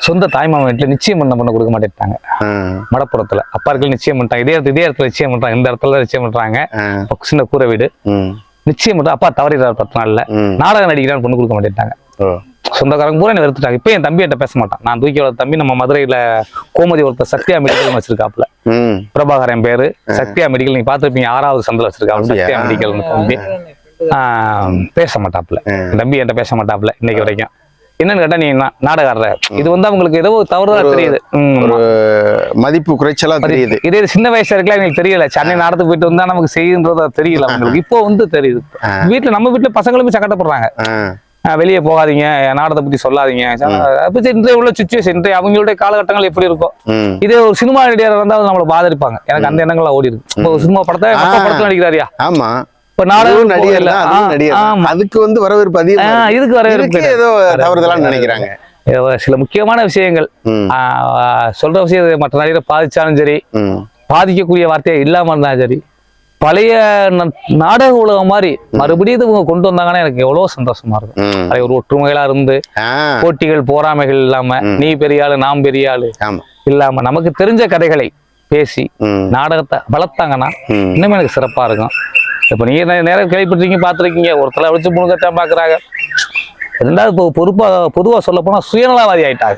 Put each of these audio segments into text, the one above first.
சொந்த தாய்மாமன் வீட்டுல நிச்சயம் பண்ண பண்ண கொடுக்க மாட்டேட்டாங்க ஆ, மடப்புறத்துல. அப்பார்கள் நிச்சயம் பண்ணிட்டாங்க. இதே இடத்துல இதே இடத்துல நிச்சயம் பண்றாங்க. இந்த இடத்துல நிச்சயம் பண்றாங்க. அப்ப சின்ன கூரை வீடு. ம், நிச்சயம் பண்ற அப்பா தவறிடுறாரு பத்து நாள்ல. நாடகம் நடிக்கிறான்னு பொண்ணு கொடுக்க மாட்டேட்டாங்க ஓ, சொந்தக்காரங்க பூரா என்ன வெறுத்துட்டாங்க. இப்போ என் தம்பி என்கிட்ட பேச மாட்டான். நான் தூக்கி வளர்த்த தம்பி நம்ம மதுரையில கோமதி ஒருத்தர் சத்யா மெடிக்கல் வச்சிருக்காப்புல. ம், பிரபாகரன் பேரு. சத்யா மெடிக்கல் நீங்க பார்த்திருப்பீங்க. ஆறாவது சந்தில வச்சிருக்காங்க அப்படியா? சத்யா மெடிக்கல் தம்பி. ஆஹ், பேச மாட்டாப்புல. என் தம்பி என்கிட்ட பேச மாட்டாப்புல இன்னைக்கு வரைக்கும். என்னன்னு கேட்டா நீ நா- நாடகாடுற இது வந்து அவங்களுக்கு ஏதோ தவறுதலா தெரியுது. ஒரு மதிப்பு குறைச்சலா தெரியுது. இதே சின்ன வயசுல இருக்கலாம் எனக்கு தெரியல. சென்னை நாடத்துக்கு போயிட்டு வந்தா நமக்கு செய்யுன்றது தெரியல அவங்களுக்கு. இப்போ வந்து தெரியுது. வீட்டுல நம்ம வீட்டுல பசங்களுமே சங்கடப்படுறாங்க. ஆஹ் வெளியே போகாதீங்க. நாடகத்தை பத்தி சொல்லாதீங்க. இன்றைய உள்ள சுச்சுவேஷன் இன்றைய அவங்களுடைய காலகட்டங்கள் எப்படி இருக்கும் இதே ஒரு சினிமா நடிகர் இருந்தா அது நம்மளை பாதிருப்பாங்க எனக்கு அந்த எண்ணங்கள்லாம் ஓடி இருக்கு ஒரு சினிமா படத்தை படத்துல நடிக்கிறாரியா? ஆமா. இப்ப அதுவும் நாடகம் நடிகர். அதுக்கு வந்து வரவேற்பு அதிகமா. இதுக்கு வரவேற்பு இதுக்கு ஏதோ தவறுதலான்னு நினைக்கிறாங்க. சில முக்கியமான விஷயங்கள். சொல்ற விஷயம் மற்ற நடிகரை பாதிச்சாலும் சரி பாதிக்கக்கூடிய வார்த்தையை இல்லாம இருந்தாலும் சரி பழைய நாடக உலகம் மாதிரி மறுபடியும் இவங்க கொண்டு வந்தாங்கன்னா எனக்கு எவ்வளவு சந்தோஷமா இருக்கும். அது ஒரு ஒற்றுமைகளா இருந்து போட்டிகள் போராமைகள் இல்லாம நீ பெரிய ஆளு நாம் பெரிய ஆளு இல்லாம நமக்கு தெரிஞ்ச கதைகளை பேசி நாடகத்தை வளர்த்தாங்கன்னா. இன்னுமே எனக்கு சிறப்பா இருக்கும். இப்ப நீங்க நே- நேரம் கேள்விப்பட்டிருக்கீங்க பார்த்திருக்கீங்க. ஒருத்தர வச்சு முழுக்கத்தான் பாக்குறாங்க ரெண்டாவது இப்போ பொறுப்பா பொதுவா சொல்ல போனா சுயநலவாதி ஆயிட்டாங்க.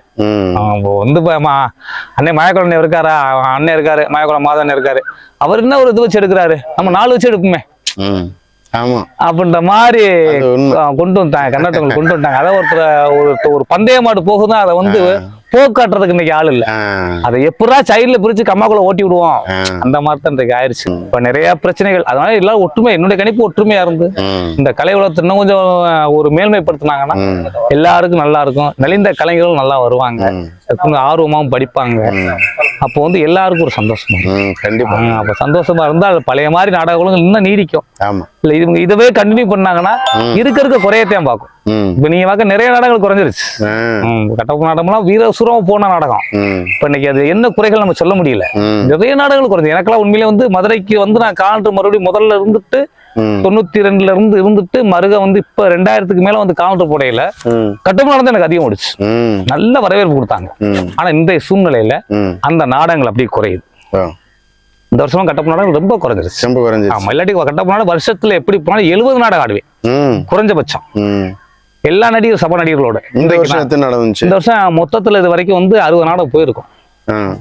இப்போ வந்து இப்ப மா- அண்ணன் மயக்குளம் இருக்காரா? அண்ணன் இருக்காரு மயக்குளம் மாதன் இருக்காரு. அவர் என்ன ஒரு இது வச்சு எடுக்கிறாரு? நம்ம நாலு வச்சு எடுப்போமே. ம். ஆமா. அப்படின்ற மாதிரி கொண்டு வந்துட்டாங்க. கர்நாடகங்கள் கொண்டு வந்துட்டாங்க. அதை ஒருத்தர் ஒரு ஒரு பந்தய மாடு போகுதுன்னா அதை வந்து போக்காட்டுறதுக்கு இன்னைக்கு ஆள் இல்ல. அதை எப்படா சைடுல பிரிச்சு கம்மாக்குள்ள ஓட்டி விடுவோம். அந்த மாதிரி தான் இன்றைக்கு ஆயிடுச்சு இப்ப நிறைய பிரச்சனைகள். அதனால எல்லாரும் ஒற்றுமை என்னுடைய கணிப்பு ஒற்றுமையா இருந்து இந்த கலை உலகத்தை இன்னும் கொஞ்சம் ஒரு மேல்மைப்படுத்தினாங்கன்னா எல்லாருக்கும் நல்லா இருக்கும். நலிந்த கலைஞர்களும் நல்லா வருவாங்க. கொஞ்சம் ஆர்வமாவும் படிப்பாங்க. அப்போ வந்து எல்லாருக்கும் ஒரு சந்தோஷமா கண்டிப்பா. அப்ப சந்தோஷமா இருந்தால் பழைய மாதிரி நாடகங்களும் இன்னும் நீடிக்கும். இல்ல இவங்க இதவே கண்டினியூ பண்ணாங்கன்னா இருக்க இருக்க குறையத்தையும் பார்க்கும். இப்ப நீங்க பார்க்க நிறைய நாடகங்கள் குறைஞ்சிருச்சு. கட்டப்பு நாடகம்லாம் வீரசுரம் போன நாடகம். இப்ப இன்னைக்கு அது என்ன குறைகள் நம்ம சொல்ல முடியல. நிறைய நாடகங்கள் குறைஞ்சு. எனக்கெல்லாம் உண்மையிலே வந்து மதுரைக்கு வந்து நான் காலண்டு மறுபடியும் முதல்ல இருந்துட்டு தொண்ணூத்தி ரெண்டுல இருந்து இருந்துட்டு மருக வந்து இப்ப ரெண்டாயிரத்துக்கு மேல வந்து காலண்டர் போடையில ம், கட்டப்பு நாடகம் எனக்கு அதிகம் ஓடிச்சு. ம், நல்ல வரவேற்பு கொடுத்தாங்க. ஆனா இன்றைய சூழ்நிலையில. அந்த நாடகங்கள் அப்படியே குறையுது. இந்த வருஷமா கட்டப்பு நாடகம் ரொம்ப குறைஞ்சிருச்சு. ரொம்ப குறைஞ்சிருச்சு. ஆமா இல்லாட்டி கட்டப்பு நாடகம் வருஷத்துல எப்படி போனாலும் எழுபது நாடகம் ஆடுவேன். குறைஞ்சபட்சம். எல்லா நடிகர் சபா நடிகர்களோட. இந்த வருஷம் நடந்துச்சு இந்த வருஷம் மொத்தத்துல இது வரைக்கும் வந்து அறுபது நாடகம் போயிருக்கும்.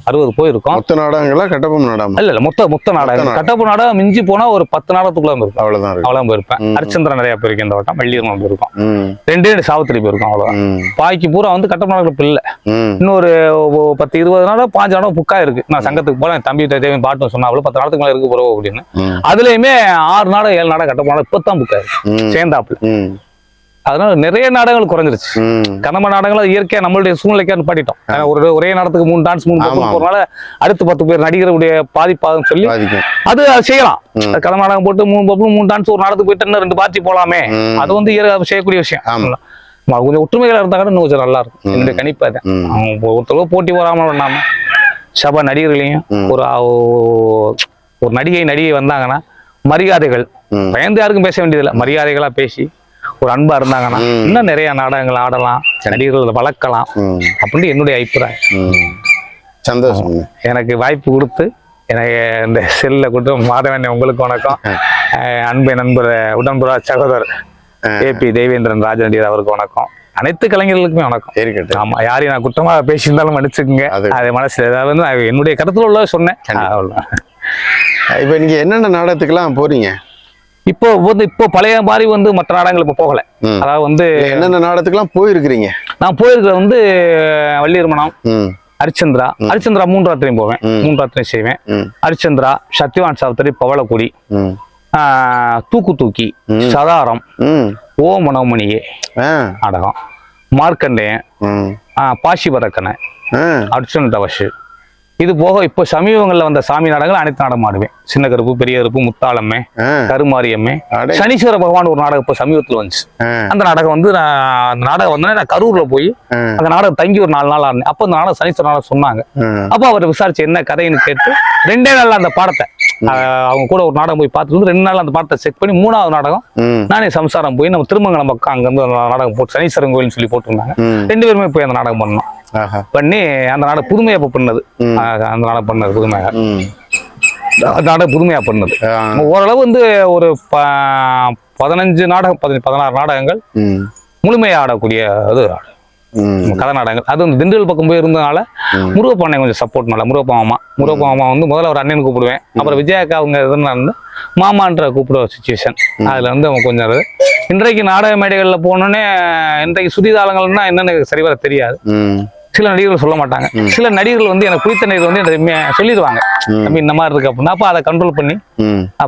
அறுபது போயிருக்கும். மொத்த நாடகங்களா கட்டபொம்மன் நாடகம்? இல்ல இல்ல மொத்த மொத்த நாடகம். கட்டப்பு நாடகம் மிஞ்சி போனா ஒரு பத்து நாடகத்துக்குள்ள இருக்கும். அவ்வளவுதான் அவ்வளவு போயிருப்பேன். ஹரிச்சந்திரன் நிறைய போயிருக்கேன் இந்த வட்டம். வெள்ளியர்மன் போயிருக்கோம் ரெண்டே ரெண்டு சாவித்திரி போயிருக்கோம் அவ்வளவுதான். ம், பாக்கி பூரா வந்து கட்டப்பு நாடகம் இல்ல இன்னொரு பத்து இருபது நாடகம் பாஞ்சு நாடகம் புக்கா இருக்கு. நான் சங்கத்துக்கு போல என் தம்பி தேவையும் பாட்டும் சொன்னா அவ்வளவு பத்து நாடத்துக்கு மேல இருக்கு போறோம் அப்படின்னு. அதுலயுமே ஆறு நாடகம் ஏழு நாடகம் கட்டப்பு நாடகம் இப்பதான் புக்கா இருக்கு. சேர்ந்தாப்புல. அதனால நிறைய நாடகங்கள் குறைஞ்சிருச்சு ம். கதம்ப நாடகங்கள் இயற்கையா நம்மளுடைய சூழ்நிலைக்கு நிப்பாட்டிட்டோம் ஏன்னா ஒரு ஒரே நாடத்துக்கு மூணு டான்ஸ் மூணு போறனால அடுத்து பத்து பேர் நடிகருடைய பாதிப்பாகும் சொல்லி அது செய்யலாம் ம். கதம்ப நாடகம் போட்டு மூணு பக்கம் மூணு டான்ஸ் ஒரு நாடத்துக்கு போயிட்டு ரெண்டு பார்ட்டி போலாமே. அது வந்து இயற்கை செய்யக்கூடிய விஷயம் கொஞ்சம் ஒற்றுமைகளா இருந்தா கூட இன்னும் கொஞ்சம் நல்லா இருக்கும். என்னுடைய கணிப்பு அதான் ம். அவங்க ஒருத்தருக்கு போட்டி போறாம பண்ணாம சபா நடிகர்களையும். ஒரு ஒரு நடிகை நடிகை வந்தாங்கன்னா மரியாதைகள். பயந்து யாருக்கும் பேச வேண்டியதில்லை மரியாதைகளா பேசி ஒரு அன்பா இருந்தாங்கன்னா. இன்னும் நிறைய நாடகங்கள் ஆடலாம் நடிகர்களை வளர்க்கலாம் அப்படின்னு என்னுடைய அபிப்பிராயம். சந்தோஷம். எனக்கு வாய்ப்பு கொடுத்து எனக்கு இந்த செல்ல கொடுத்து மாதவன் உங்களுக்கு வணக்கம். அன்பு நண்பர் உடன்புறா சகோதரர் ஏபி தேவேந்திரன் ராஜநடிகர் அவருக்கு வணக்கம். அனைத்து கலைஞர்களுக்குமே வணக்கம். இருக்கட்டும். ஆமா யாரையும் நான் குற்றமா பேசியிருந்தாலும் மன்னிச்சுக்குங்க. அது- மனசுல ஏதாவது நான் என்னுடைய கருத்துல உள்ள சொன்னேன். இப்ப நீங்க என்னென்ன நாடகத்துக்கெல்லாம் போறீங்க? இப்போ வந்து இப்போ பழைய மாதிரி வந்து மற்ற நாடகங்கள் இப்போ போகல. அதாவது வந்து என்னென்ன நாடகத்துக்கெல்லாம் போயிருக்கிறீங்க? நான் போயிருக்கிறது வந்து வள்ளியர்மணம் ஹரிச்சந்திரா ஹரிச்சந்திரா மூன்று ராத்திரியும் போவேன். மூன்று ராத்திரியும் செய்வேன். ஹரிச்சந்திரா சத்யவான் சாவித்திரி பவளக்குடி தூக்கு தூக்கி சதாரம். ஓ மனோமணியே நாடகம். மார்க்கண்டேயன் பாசி பதக்கனை ஆ, அர்ஜுன் தவஷு இது போக இப்போ சமீபங்களில் வந்த சாமி நாடகங்கள் அனைத்து நாடகம் ஆடுவேன். சின்ன கருப்பு பெரிய கருப்பு முத்தாளம்மே கருமாரியம்மே. சனீஸ்வர பகவான் ஒரு நாடகம் இப்போ சமீபத்தில் வந்துச்சு. அந்த நாடகம் வந்து நான் அந்த நாடகம் வந்து நான் கரூர்ல போய் அந்த நாடகம் தங்கி ஒரு நாலு நாள் ஆடினேன். அப்போ அந்த நாடகம் சனீஸ்வர நாடகம் சொன்னாங்க. அப்போ அவர் விசாரிச்சு என்ன கதைன்னு கேட்டு ரெண்டே நாள்ல அந்த பாடத்தை அவங்க கூட ஒரு நாடகம் போய் பார்த்துட்டு வந்து ரெண்டு நாள் அந்த பாட்டை செக் பண்ணி மூணாவது நாடகம் நானே சம்சாரம் போய் நம்ம திருமங்கலம் பக்கம் அங்கேருந்து நாடகம் போட்டு சனீஸ்வரன் கோயில்னு சொல்லி போட்டிருந்தாங்க. ரெண்டு பேருமே போய் அந்த நாடகம் பண்ணோம். பண்ணி அந்த நாடகம் புதுமையா பண்ணது. அந்த நாடகம் பண்ணது புதுமையாக. நாடகம் புதுமையா பண்ணது. ஓரளவு வந்து ஒரு பதினஞ்சு நாடகம் பதினாறு நாடகங்கள் ம். முழுமையா ஆடக்கூடிய இது ம் கதை நாடகங்கள் அது வந்து திண்டுக்கல் பக்கம் போய் இருந்ததுனால ம். முருகப்பாண்டை கொஞ்சம் சப்போர்ட் நல்லா. முருகப்பா மாமா. முருகப்பா மாமா வந்து முதல்ல ஒரு அண்ணன் கூப்பிடுவேன். அப்புறம் விஜயாக்கா அவங்க இருந்தாங்க மாமான்ற கூப்பிடுற சுச்சுவேஷன் அதுல வந்து அவங்க கொஞ்சம். இன்றைக்கு நாடக மேடைகள்ல போனோடனே இன்றைக்கு சுதிதாளங்கள்னா என்னன்னு சரிவர தெரியாது. சில நடிகர்கள் சொல்ல மாட்டாங்க. சில நடிகர்கள் வந்து எனக்கு பிடித்த நடிகர் வந்து எனக்கு சொல்லிடுவாங்க. தம்பி இந்த மாதிரி இருக்கு அப்படின்னா அப்ப அதை கண்ட்ரோல் பண்ணி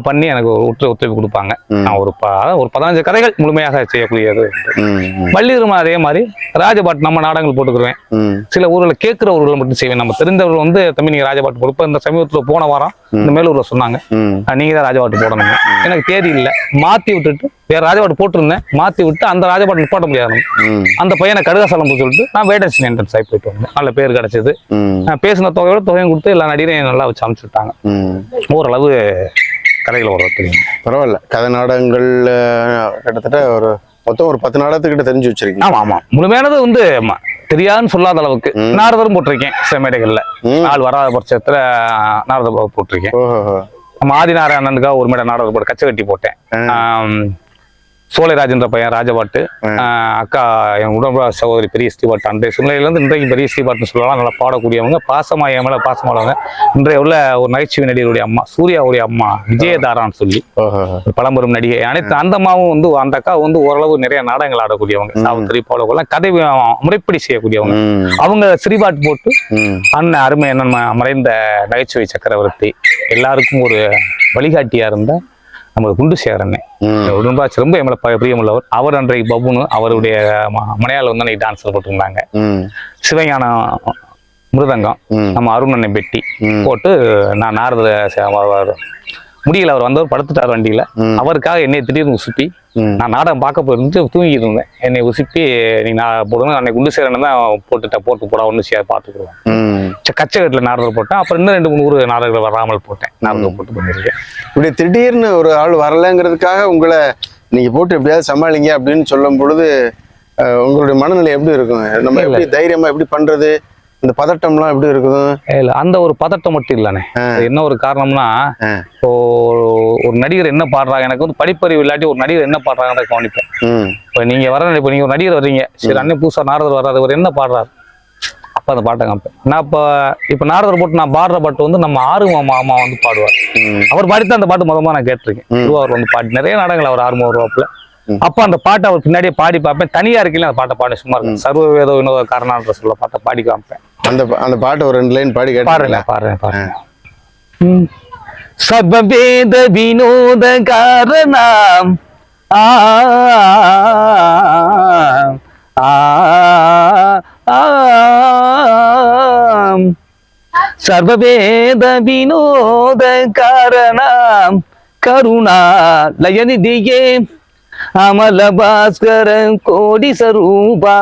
பண்ணி எனக்கு ஒரு ஒற்று ஒத்துழைப்பு கொடுப்பாங்க. நான் ஒரு ஒரு பதினஞ்சு கதைகள் முழுமையாக செய்யக்கூடியது. ம் ம். வள்ளிருமா அதே மாதிரி ராஜபாட்டு நம்ம நாடகங்கள் போட்டுக்கிருவேன். சில ஊர்களில் கேட்குறவர்களை மட்டும் செய்வேன். நம்ம தெரிந்தவர்கள் வந்து தம்பி நீங்க ராஜபாட்டு போடுப்ப. இந்த சமீபத்தில் போன வாரம் இந்த மேலூர்ல சொன்னாங்க. நீங்க தான் ராஜபாட்டு போடணும் எனக்கு தேதி இல்லை. மாத்தி விட்டுட்டு வேற ராஜபாட்டு போட்டிருந்தேன். மாத்தி விட்டு அந்த ராஜபாட்டு நிப்பாட்ட முடியாது. அந்த பையனை கடுகாசலம் சொல்லிட்டு நான் வேடன்சி என்ட்ரன்ஸ் ஆகி நல்ல பேர் கிடைச்சது. பேசின தொகையோட தொகையும் கொடுத்து எல்லா நடிகரையும் நல்லா வச்சு அனுப்பிச்சுட்டாங்க. ம். ஓரளவு கதைகள் வர தெரியும். பரவாயில்ல. கதை நாடகங்கள் அஹ், கிட்டத்தட்ட ஒரு மொத்தம் ஒரு பத்து நாடகத்துக்கிட்ட தெரிஞ்சு வச்சிருக்கீங்க. ஆமா ஆமா. முழுமையானது வந்து ஆமா, தெரியாதுன்னு சொல்லாத அளவுக்கு. நாரதரும் போட்டிருக்கேன் சில மேடைகள்ல. ஆள் வராத பட்சத்துல நாரதர் போட்டிருக்கேன். ஓஹோ நம்ம ஆதிநாராயணனுக்காக ஒரு மேடை நாடகம் போட்டு கச்சை கட்டி போட்டேன் ஆ. ஆம், சோலைராஜன்ற பையன் ராஜபாட்டு அக்கா என் உடம்பு சகோதரி பெரிய ஸ்ரீபாட்டு. அன்றைய சூழ்நிலையிலேருந்து இன்றைக்கு பெரிய ஸ்ரீபாட்டுன்னு சொல்லலாம். நல்லா பாடக்கூடியவங்க. பாசமா என் மேல பாசமானவங்க இன்றைய உள்ள ஒரு நகைச்சுவை நடிகருடைய அம்மா சூர்யாவுடைய அம்மா விஜயதாரான்னு சொல்லி. பழம்பெரும் நடிகை. அனைத்து அந்த அம்மாவும் வந்து அந்த அக்கா வந்து ஓரளவு நிறைய நாடகங்கள் ஆடக்கூடியவங்க. சாவித்திரி போலவெல்லாம் கதை முறைப்படி செய்யக்கூடியவங்க. அவங்க ஸ்ரீபாட் போட்டு அண்ணன் அருமை அண்ணன் ம- மறைந்த நகைச்சுவை சக்கரவர்த்தி. எல்லாருக்கும் ஒரு வழிகாட்டியா இருந்த நம்ம குண்டு சேகரண்ணே ம். உடன்பாச்சு ரொம்ப ப- பிரியமுள்ளவர். அவர் அன்றைக்கு பபுனு அவருடைய ம- மனையாள் வந்து அன்னைக்கு டான்ஸ் போட்டிருந்தாங்க. சிவஞான மிருதங்கம் நம்ம அருண் அண்ணன் பெட்டி. போட்டு நான் நாரத முடியல அவர் வந்தவர் படுத்துட்டார் வண்டியில. அவருக்காக என்னை திடீர்னு உசுப்பி. நான் நாடகம் பார்க்க போயிருந்து தூங்கிட்டு இருந்தேன். என்னை உசுப்பி நீ நான் போடுங்க அன்னைக்கு குண்டு சேரன் தான் போட்டுட்டேன் போட்டு போடா ஒன்று சேர் பார்த்துக்குருவேன் கச்சகட்டில் நாரதர் போட்டேன். அப்புறம் இன்னும் ரெண்டு மூணு ஊர் நாடகங்கள் வராமல் போட்டேன். நாரதர் போட்டு பண்ணியிருக்கேன் இப்படி திடீர்னு ஒரு ஆள் வரலங்கிறதுக்காக உங்களை நீங்க போட்டு எப்படியாவது சமாளிங்க அப்படின்னு சொல்லும் பொழுது உங்களுடைய மனநிலை எப்படி இருக்கும்? நம்ம எப்படி தைரியமா எப்படி பண்றது? இந்த பதட்டம்லாம் எப்படி இருக்குது? இல்ல அந்த ஒரு பதட்டம் மட்டும் இல்லைண்ணே. என்ன ஒரு காரணம்னா. இப்போ ஒரு நடிகர் என்ன பாடுறாங்க எனக்கு வந்து படிப்பறிவு இல்லாட்டி ஒரு நடிகர் என்ன பாடுறாங்கன்னு கவனிப்பேன். இப்போ நீங்க வர இப்போ நீங்க ஒரு நடிகர் வர்றீங்க. சரி அண்ணன் புதுசா நாரதர் வர்றாரு அவர் என்ன பாடுறாரு? அப்ப அந்த பாட்டை காமிப்பேன். நான் இப்போ இப்போ நாரதர் போட்டு நான் பாடுற பாட்டு வந்து நம்ம ஆறுமா மாமா வந்து பாடுவார். அவர் பாடித்தான் அந்த பாட்டு முதல்ல நான் கேட்டிருக்கேன். திருவாரூர் வந்து பாட்டு நிறைய நாடகங்கள் அவர் ஆர்வம் வருவாப்புல. ம். அப்ப அந்த பாட்டை அவர் பின்னாடியே பாடி பார்ப்பேன் தனியா இருக்கல அந்த பாட்டை பாடி சும்மா இருக்கும் சர்வ வேத வினோத காரணன்ற சொல்ல பாட்டை பாடி காமிப்பேன் அந்த அந்த பாட்டு ஒரு ரெண்டு லைன் பாடி பாடுறேன் பாடுறேன் பாடுறேன் சர்வவேத வினோத காரணம் ஆ. சர்வவேத வினோத காரணம் கருணா லயநிதியே அமல பாஸ்கர கோடி சரூபா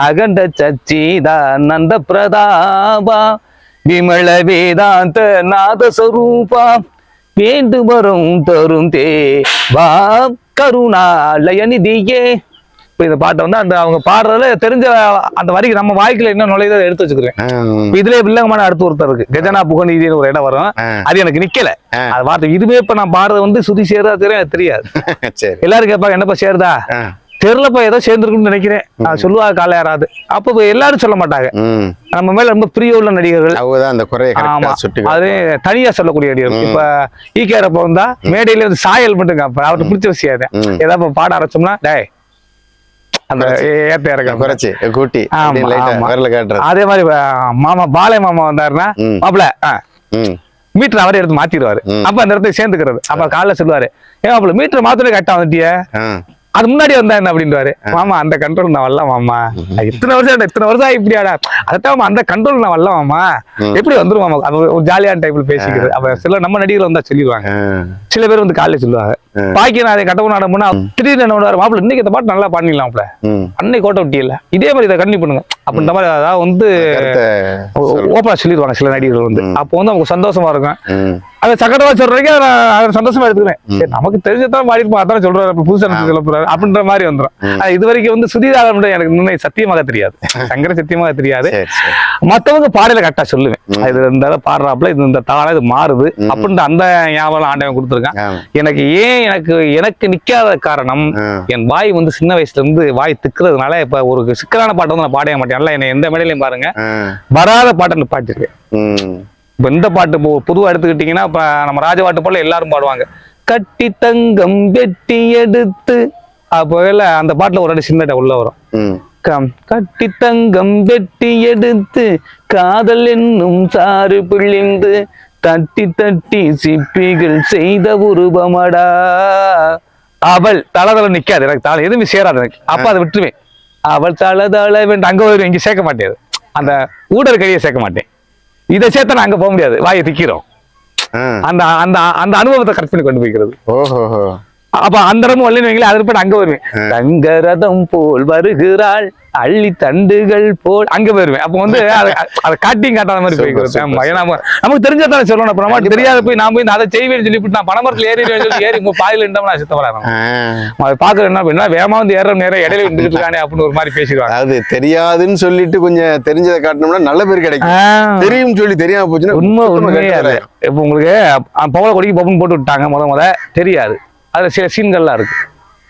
அகண்ட சச்சிதானந்த பிரதாபா விமல வேதாந்த நாத ஸ்வரூபா வேண்டு வரும் தரும் தே வா கருணா லயநிதியே இப்ப இந்த பாட்டை வந்து அந்த அவங்க பாடுறதுல தெரிஞ்ச அந்த வரிக்கு நம்ம வாய்க்குல என்ன நுழையுதோ எடுத்து வச்சுக்கிறேன். இதுலயே வில்லங்கமான அடுத்து ஒருத்தர் இருக்கு. கஜனா புகநீதினு ஒரு இடம் வரும். அது எனக்கு நிக்கல. அது வார்த்தை இதுவே இப்ப நான் பாடுறது வந்து சுதி சேருதா தெரியும் தெரியாது. எல்லாரும் கேட்பாங்க என்னப்பா சேருதா? தெருலப்பா ஏதோ சேர்ந்துருக்குன்னு நினைக்கிறேன். அது சொல்லுவாங்க காலை யாராவது அப்ப எல்லாரும் சொல்ல மாட்டாங்க. நம்ம மேல ரொம்ப பிரிய உள்ள நடிகர்கள். அந்த அது தனியா சொல்லக்கூடிய நடிகர்கள். இப்ப ஈகேரப்ப வந்தா மேடையில வந்து சாயல் மட்டும் காப்ப அவர்கிட்ட பிடிச்ச விஷயம். ஏதாவது பாட ஆரம்பிச்சோம்னா டேய் அந்த ஏத்த இறக்க குறைச்சி கூட்டி. விரல காட்டுறது. அதே மாதிரி மாமா பாலை மாமா வந்தாருன்னா ம். மாப்பிள ம். மீட்டர் அவரே எடுத்து மாத்திடுவாரு. அப்ப அந்த இடத்துல சேர்ந்துக்கிறது. அப்ப காலைல சொல்லுவாரு ஏன் மாப்பிள மீட்டர் மாத்திரம் கரெக்டா வந்துட்டிய? அது முன்னாடி வந்தா என்ன? அப்படின்றாரு மாமா அந்த கண்ட்ரோல் நான் வரல மாமா. இத்தனை வருஷம் இத்தனை வருஷம் இப்படியாடா? அதான் மாமா, அந்த கண்ட்ரோல் நான் வரல மாமா. எப்படி வந்துரும் மாமா? ஒரு ஜாலியான டைப்ல பேசிக்கிறது. அப்ப சில நம்ம நடிகர்கள் வந்தா சொல்லிடுவாங்க. சில பேர் வந்து காலையில சொல்லுவாங்க. பாக்கி நான் அதை கட்டவும் நாடம் பண்ணா திடீர்னு என்ன பண்ணுவாரு மாப்பிள இன்னைக்கு இந்த பாட்டு நல்லா பாடிடலாம்ல ம். அன்னைக்கு கோட்டை விட்டியல இதே மாதிரி இதை கண்டிப்பா பண்ணுங்க. அப்படின்ற மாதிரி அதாவது வந்து ஓப்பனா சொல்லிடுவாங்க சில நடிகர்கள் வந்து. அப்போ வந்து அவங்க சந்தோஷமா இருக்கும். அதை சக்கரவா சொல்றீங்க அதை சந்தோஷமா எடுத்துக்கிறேன். நமக்கு தெரிஞ்சதான் பாடிருப்போம் அதான் சொல்றாரு. அப்ப புதுசா சொல்ல போறாரு. அப்படின்ற மாதிரி வந்துடும் இது வரைக்கும் வந்து சுதீதாரம் எனக்கு இன்னும் சத்தியமாக தெரியாது. சங்கர சத்தியமாக தெரியாது. மத்தவங்க பாடல கரெக்டா சொல்லுவேன். இது இந்த இதை பாடுறாப்புல இது இந்த தாளம் இது மாறுது. அப்படின்ற அந்த ஞாபகம் ஆண்டவன் கொடுத்துருக்கான் ஆமா. எனக்கு ஏன் எனக்கு எனக்கு நிக்காத காரணம். என் வாய் வந்து சின்ன வயசுல இருந்து வாய் திக்கிறதுனால இப்ப ஒரு சிக்கலான பாட்டு வந்து நான் பாடவே மாட்டேன். நல்லா என்னை எந்த மேடையிலையும் பாருங்க. வராத பாட்டை ம். இப்ப இந்த பாட்டு பொதுவா எடுத்துக்கிட்டீங்கன்னா இப்ப நம்ம ராஜபாட்டு போல எல்லாரும் பாடுவாங்க. கட்டி தங்கம் வெட்டி எடுத்து அப்போல அந்த பாட்டுல ஒரு அடி சின்னட உள்ள வரும். கட்டி தங்கம் வெட்டி எடுத்து காதல் என்னும் சாறு பிழிந்து தட்டி தட்டி சிப்பிகள் செய்த உருவமடா. அவள் தளதள நிக்காது எனக்கு தாள எதுவுமே சேராது எனக்கு. அப்ப அதை விட்டுருவேன். அவள் தள தள வேண்டும் அங்க வருவேன் இங்க சேர்க்க மாட்டேன். அந்த ஊடர் கையை சேர்க்க மாட்டேன். இதை சேர்த்தா நான் அங்க போக முடியாது. வாயை திக்கிறோம். அந்த அந்த அந்த அனுபவத்தை பண்ணி கொண்டு போய்க்கிறது. ஓஹோஹோ. அப்ப அந்த இடமும் வரலன்னு வைங்களேன் அது போய் அங்க வருவேன். தங்கரதம் போல் வருகிறாள் அள்ளி தண்டுகள் போல் அங்க வருவேன். அப்ப வந்து அதை அதை காட்டியும் காட்டாத மாதிரி ஆமா ஏன்னா நமக்கு தெரிஞ்சதானே சொல்லணும். அப்புறம் நமக்கு தெரியாத போய் நான் போய் நான் அதை செய்வேன்னு சொல்லிவிட்டு நான் பணமரத்துல ஏறிடுவேன் சொல்லி ஏறி பாதியில இருந்தோம்னா சித்த வராங்க ஆ. அதை பாக்குற என்ன பண்ணா வேகமா வந்து ஏற நேரம் இடையில விட்டுட்டு இருக்கானே அப்படின்னு ஒரு மாதிரி பேசிடுவாங்க. அதாவது தெரியாதுன்னு சொல்லிட்டு கொஞ்சம் தெரிஞ்சதை காட்டணும்னா நல்ல பேர் கிடைக்கும். தெரியும் சொல்லி தெரியாம போச்சுன்னா உண்மை உண்மையே அது. இப்போ உங்களுக்கு பவள கொடிக்கு பப்புன்னு போட்டு விட்டாங்க முத முத. தெரியாது. அதுல சில சீன்கள்லாம் இருக்கு.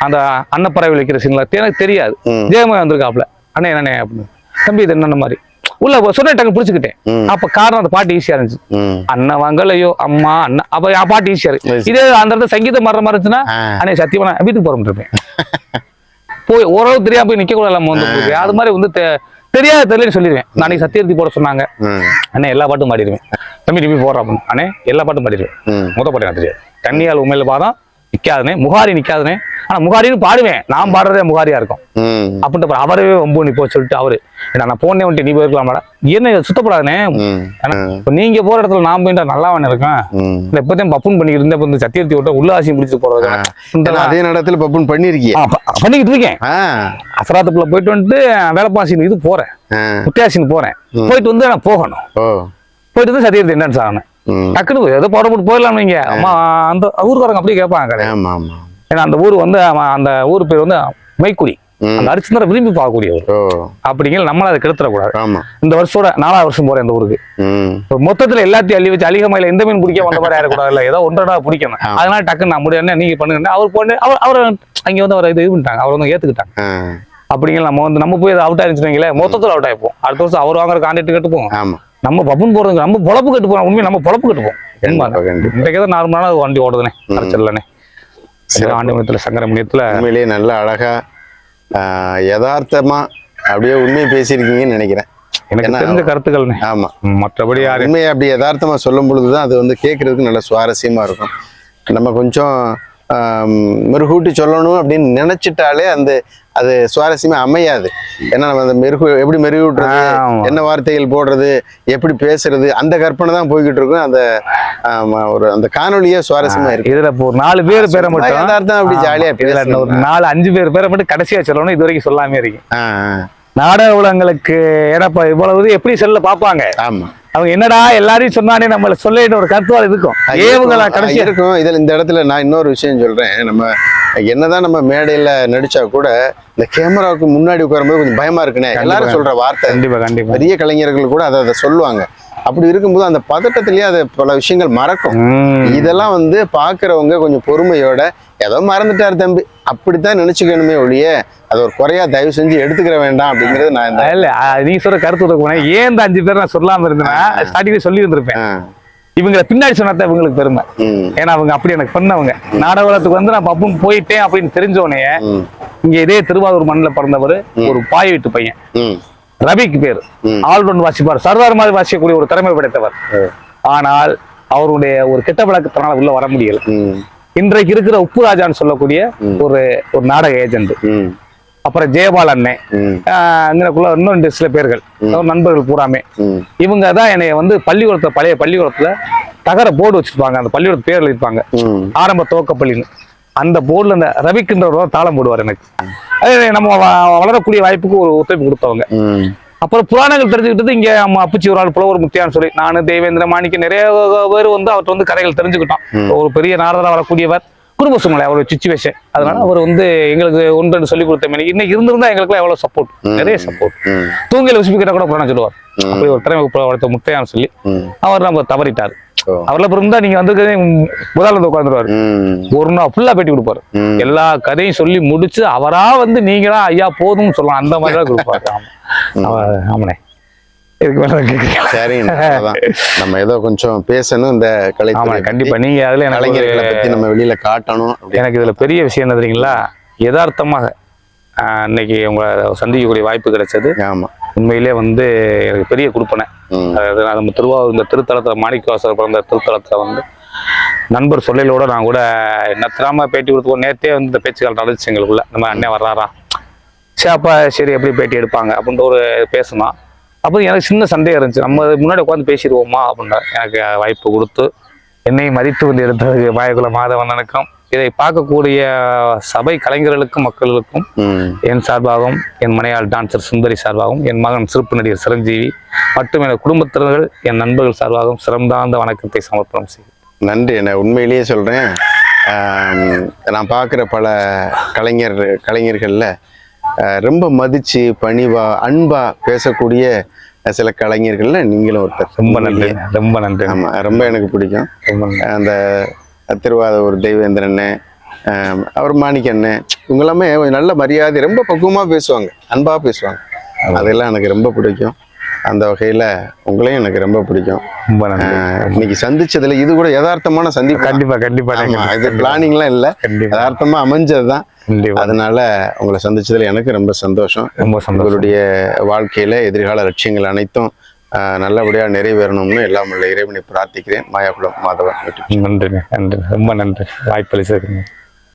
அந்த அன்னப்பறவை வைக்கிற சீன்லாம் எனக்கு தெரியாது. ஜெயமகன் வந்திருக்காப்ல அண்ணே என்னண்ணே அப்படின்னு. தம்பி இது என்னென்ன மாதிரி? உள்ள சொன்னட்டாங்க பிடிச்சிக்கிட்டேன். அப்ப காரணம் அந்த பாட்டு ஈஸியா இருந்துச்சு. அண்ணன் வாங்கலையோ அம்மா அண்ணா அப்ப என் பாட்டு ஈஸியா இருக்கு. இதே அந்த இடத்துல சங்கீதம் மாற மாதிரி இருந்துச்சுன்னா. அண்ணே சத்தியமா நான் வீட்டுக்கு போறோம் இருப்பேன். போய் ஓரளவு தெரியாம போய் நிக்க கூட நம்ம வந்து. அது மாதிரி வந்து தெரியாத தெரியலன்னு சொல்லிடுவேன். நாளைக்கு சத்தியர்த்தி போட சொன்னாங்க. அண்ணே எல்லா பாட்டும் பாடிடுவேன். தம்பி டிபி போடுறா அப்படின்னு. அண்ணே எல்லா பாட்டும் பாடிடுவேன். முத பாட்டு எனக்கு தெரியாது. கன்னியால் உண்மையில பாதம் நிக்காதுனே முகாரி நிக்காதுனே. ஆனா முகாரின்னு பாடுவேன். நான் பாடுறதே முகாரியா இருக்கும். அப்படின்ட்டு அவரே ஒம்பு நீ போ சொல்லிட்டு அவரு. நான் போனே வந்துட்டு நீ போயிருக்கலாமாடா என்ன இது சுத்தப்படாதுனே நீங்க போற இடத்துல நான் போயிட்டா நல்லா வேணும் இருக்கேன். இல்ல இப்பதான் பப்புன் பண்ணிக்கிட்டு இருந்தேன். இப்ப இந்த சத்தியர்த்தி விட்ட உள்ளாசியும் பிடிச்சு போறது அதே நடத்துல பப்புன் பண்ணிருக்கிய. ஆ, ப- பண்ணிக்கிட்டு இருக்கேன். அசராத்துக்குள்ள போயிட்டு வந்துட்டு வேலைப்பாசின் இது போறேன். முத்தியாசின் போறேன். போயிட்டு வந்து நான் போகணும். போயிட்டு வந்து சத்தியர்த்தி என்னன்னு சாகணும். டக்குனு ஏதோ போட போட்டு போயிடலாம் நீங்க. அம்மா அந்த ஊருக்காரங்க அப்படியே கேட்பாங்க ஏன்னா அந்த ஊர் வந்து அந்த ஊர் பேர் வந்து மைக்குடி. அந்த அரிச்சந்திர விரும்பி பார்க்கக்கூடிய ஊர் ஓ. அப்படிங்கிற நம்மள அதை கெடுத்துடக்கூடாது. இந்த வருஷத்தோட நாலாவது வருஷம் போறேன் இந்த ஊருக்கு. மொத்தத்துல எல்லாத்தையும் அள்ளி வச்சு அலிகமையில எந்த மீன் பிடிக்க வந்த மாதிரி ஆயிடக்கூடாது இல்ல ஏதோ ஒன்றடா பிடிக்கணும். அதனால டக்குன்னு நான் முடியும் நீங்க பண்ணுங்க அவர் போன அவர் அவர் அங்க வந்து அவர் இது பண்ணிட்டாங்க அவர் வந்து ஏத்துக்கிட்டாங்க. அப்படிங்கிற நம்ம வந்து நம்ம போய் அவுட் ஆயிருச்சுங்களே மொத்தத்துல அவுட் ஆயிப்போம். அடுத்த வருஷம் அவர் வாங்குற கான்ட்ராக்ட் கட்டுப்போம். ஆமா. நம்ம பப்புன்னு போறது நம்ம பொழப்பு கட்டு போறோம் உண்மையை நம்ம பொழப்பு கட்டுப்போம். இன்றைக்கு தான் நார்மலான வண்டி ஓடுதுனே அரைச்சல்லனே ஆண்டு சங்கரமணியத்துல உண்மையிலேயே நல்ல அழகா யதார்த்தமா அப்படியே உண்மையை பேசியிருக்கீங்கன்னு நினைக்கிறேன். எனக்கு தெரிஞ்ச கருத்துக்கள்னே ஆமா. மற்றபடி உண்மையை அப்படி யதார்த்தமா சொல்லும் பொழுதுதான் அது வந்து கேட்கறதுக்கு நல்ல சுவாரஸ்யமா இருக்கும். நம்ம கொஞ்சம் மெருகூட்டி சொல்லணும் அப்படின்னு நினைச்சிட்டாலே அந்த அது சுவாரஸ்யமா அமையாது. ஏன்னா நம்ம அந்த மெருகு எப்படி மெருகூட்டுறது ஆமா. என்ன வார்த்தைகள் போடுறது எப்படி பேசுறது அந்த கற்பனை தான் போய்கிட்டு இருக்கும். அந்த ஒரு அந்த காணொலியே சுவாரஸ்யமா இருக்கு. இதுல ஒரு நாலு பேர் பேரை மட்டும் யதார்த்தம் அப்படி. ஜாலியா ஒரு நாலு அஞ்சு பேர் பேரை மட்டும் கடைசியா சொல்லணும். இது வரைக்கும் சொல்லாம இருக்கு. நாடக உலகங்களுக்கு ஏடப்பா இவ்வளவு எப்படி செல்ல பாப்பாங்க ஆமா. அவங்க என்னடா எல்லாரையும் சொன்னானே நம்மள சொல்லிட்டு ஒரு கருத்துவாள் இருக்கும். ஏவுங்களா இருக்கும். கடைசியா. இருக்கும். இதுல இந்த இடத்துல நான் இன்னொரு விஷயம் சொல்றேன். நம்ம என்னதான் நம்ம மேடையில நடிச்சா கூட இந்த கேமராவுக்கு முன்னாடி உட்காரும்போது கொஞ்சம் பயமா இருக்குனே. எல்லாரும் சொல்ற வார்த்தை. கண்டிப்பா கண்டிப்பா. பெரிய கலைஞர்கள் கூட அதை அதை சொல்லுவாங்க. அப்படி இருக்கும்போது அந்த பதட்டத்திலேயே அது பல விஷயங்கள் மறக்கும். இதெல்லாம் வந்து பாக்குறவங்க கொஞ்சம் பொறுமையோட ஏதோ மறந்துட்டாரு தம்பி. அப்படித்தான் நினைச்சுக்கணுமே ஒழிய அது ஒரு குறையா தயவு செஞ்சு எடுத்துக்கிற வேண்டாம் அப்படிங்கிறது நான் இல்ல நீ சொல்ற கருத்து உனக்கு ஏன் இந்த அஞ்சு பேர் நான் சொல்லாம இருந்தேன்னா ஸ்டார்டிங்ல சொல்லி இருந்திருப்பேன். இவங்களை பின்னாடி சொன்னாதான் இவங்களுக்கு பெருமை. ஏன்னா அவங்க அப்படி எனக்கு பண்ணவங்க. நாடகத்துக்கு வந்து நான் பப்புன் போயிட்டேன் அப்படின்னு தெரிஞ்சோடனே இங்க இதே திருவாரூர் மண்ணில் பிறந்தவர் ஒரு பாய் வீட்டு பையன். ரவிக்கு பேர். ஆல்ரவுண்ட் வாசிப்பார். சர்தார் மாதிரி வாசிக்கக்கூடிய ஒரு திறமை படைத்தவர். ஆனால் அவருடைய ஒரு கெட்ட பழக்கத்தினால உள்ள வர முடியல. இன்றைக்கு இருக்கிற உப்பு ராஜான்னு சொல்லக்கூடிய ஒரு ஒரு நாடக ஏஜென்ட். அப்புறம் ஜெயபால் அண்ணன் இங்கனக்குள்ள இன்னும் ரெண்டு சில பேர்கள். நண்பர்கள் பூராமே. இவங்க தான் என்னைய வந்து பள்ளிக்கூடத்துல பழைய பள்ளிக்கூடத்துல தகர போர்டு வச்சிருப்பாங்க. அந்த பள்ளிக்கூட பேர் எழுதிருப்பாங்க. ஆரம்ப துவக்க பள்ளின்னு அந்த போர்டுல இந்த ரவிக்குன்றவர் தாளம் போடுவார் எனக்கு. அது நம்ம வளரக்கூடிய வாய்ப்புக்கு ஒரு ஒத்துழைப்பு கொடுத்தவங்க. அப்புறம் புராணங்கள் தெரிஞ்சுக்கிட்டது இங்க நம்ம அப்பச்சி ஒரு ஆள் புலவர் முத்தியான்னு சொல்லி. நானு தேவேந்திர மாணிக்க நிறைய பேர் வந்து அவர்கிட்ட வந்து கதைகள் தெரிஞ்சுக்கிட்டோம். ஒரு பெரிய நாரதரா வரக்கூடியவர் குடும்ப சூழ்நிலை அவரோட சுச்சுவேஷன் அதனால அவர் வந்து எங்களுக்கு ஒன்று சொல்லி கொடுத்த மாதிரி இன்னைக்கு இருந்திருந்தா எங்களுக்கு எவ்வளவு சப்போர்ட் நிறைய சப்போர்ட் தூங்கில உசுப்பிக்கிட்ட கூட புராணம் சொல்லுவார். அப்படி ஒரு திறமை வளர்த்த முத்தையான்னு சொல்லி அவர் நம்ம தவறிட்டார். ஓ. அவர்ல பிறந்தா நீங்க வந்து முதல்ல வந்து உட்காந்துருவாரு ஒரு நாள் ஃபுல்லா பேட்டி கொடுப்பாரு. எல்லா கதையும் சொல்லி முடிச்சு அவரா வந்து நீங்களா ஐயா போதும்னு சொல்லலாம். அந்த மாதிரி தான் கொடுப்பாரு. ஆமா. ஆமாண்ணே. நம்ம ஏதோ கொஞ்சம் பேசணும் இந்த கலை கண்டிப்பா. நீங்க அதுல கலைஞர்களை பத்தி நம்ம வெளியில காட்டணும் எனக்கு இதுல பெரிய விஷயம் என்ன தெரியுங்களா? யதார்த்தமாக இன்னைக்கு உங்களை சந்திக்கக்கூடிய வாய்ப்பு கிடைச்சது. ஆமா. உண்மையிலே வந்து எனக்கு பெரிய கொடுப்பனை. அதாவது நம்ம திருவாரூர் இந்த திருத்தலத்துல மாணிக்கவாசர் பிறந்த திருத்தலத்துல வந்து நண்பர் சொல்லலோட நான் கூட நத்திராம பேட்டி கொடுத்துக்கோ நேத்தே வந்து இந்த பேச்சுக்கள் நடந்துச்சு எங்களுக்குள்ள. நம்ம அண்ணன் வர்றாரா? சரி அப்பா சரி எப்படி பேட்டி எடுப்பாங்க? அப்படின்ற ஒரு பேசணும் அப்போ எனக்கு சின்ன சந்தேகம் இருந்துச்சு. நம்ம முன்னாடி உட்காந்து பேசிடுவோமா? அப்படின்ற எனக்கு வாய்ப்பு கொடுத்து என்னை மதித்து வந்து எடுத்ததுக்கு மாயகுல மாதவண்ணனுக்கும் இதை பார்க்கக்கூடிய சபை கலைஞர்களுக்கும் மக்களுக்கும் என் சார்பாகவும் என் மனையாள் டான்சர் சுந்தரி சார்பாகவும் என் மகன் சிறப்பு நடிகர் சிரஞ்சீவி மற்றும் எனது குடும்பத்தினர்கள் என் நண்பர்கள் சார்பாகவும் சிறந்தாந்த வணக்கத்தை சமர்ப்பணம் செய்கிறேன். நன்றி நான் உண்மையிலேயே சொல்றேன். ஆம், நான் பார்க்குற பல கலைஞர் கலைஞர்கள்ல ரொம்ப மதிச்சு பணிவா அன்பா பேசக்கூடிய சில கலைஞர்கள்ல நீங்களும் ஒருத்தர். ரொம்ப நன்றி ரொம்ப நன்றி. ஆமா ரொம்ப எனக்கு பிடிக்கும். ரொம்ப. அந்த தெய்வேந்திரன் ஆம், அவர் மாணிக்கண்ணு இவங்க எல்லாமே கொஞ்சம் நல்ல மரியாதை ரொம்ப பக்குவமா பேசுவாங்க அன்பா பேசுவாங்க. அதெல்லாம் எனக்கு ரொம்ப பிடிக்கும். அந்த வகையில உங்களையும் எனக்கு ரொம்ப பிடிக்கும். இன்னைக்கு சந்திச்சதுல இது கூட யதார்த்தமான சந்திப்பு. தான். கண்டிப்பா. இது பிளானிங்லாம் இல்ல. யதார்த்தமா அமைஞ்சதுதான். கண்டிப்பா. அதனால உங்களை சந்திச்சதுல எனக்கு ரொம்ப சந்தோஷம். ரொம்ப உங்களுடைய வாழ்க்கையில எதிர்கால லட்சியங்கள் அனைத்தும் நல்லபடியாக நிறைவேறணும்னு எல்லாம் உள்ள இறைவனை பிரார்த்திக்கிறேன். மாயாக்குளம் மாதவன் நன்றி நன்றி ரொம்ப நன்றி. வாய்ப்பளிச்சிருக்கீங்க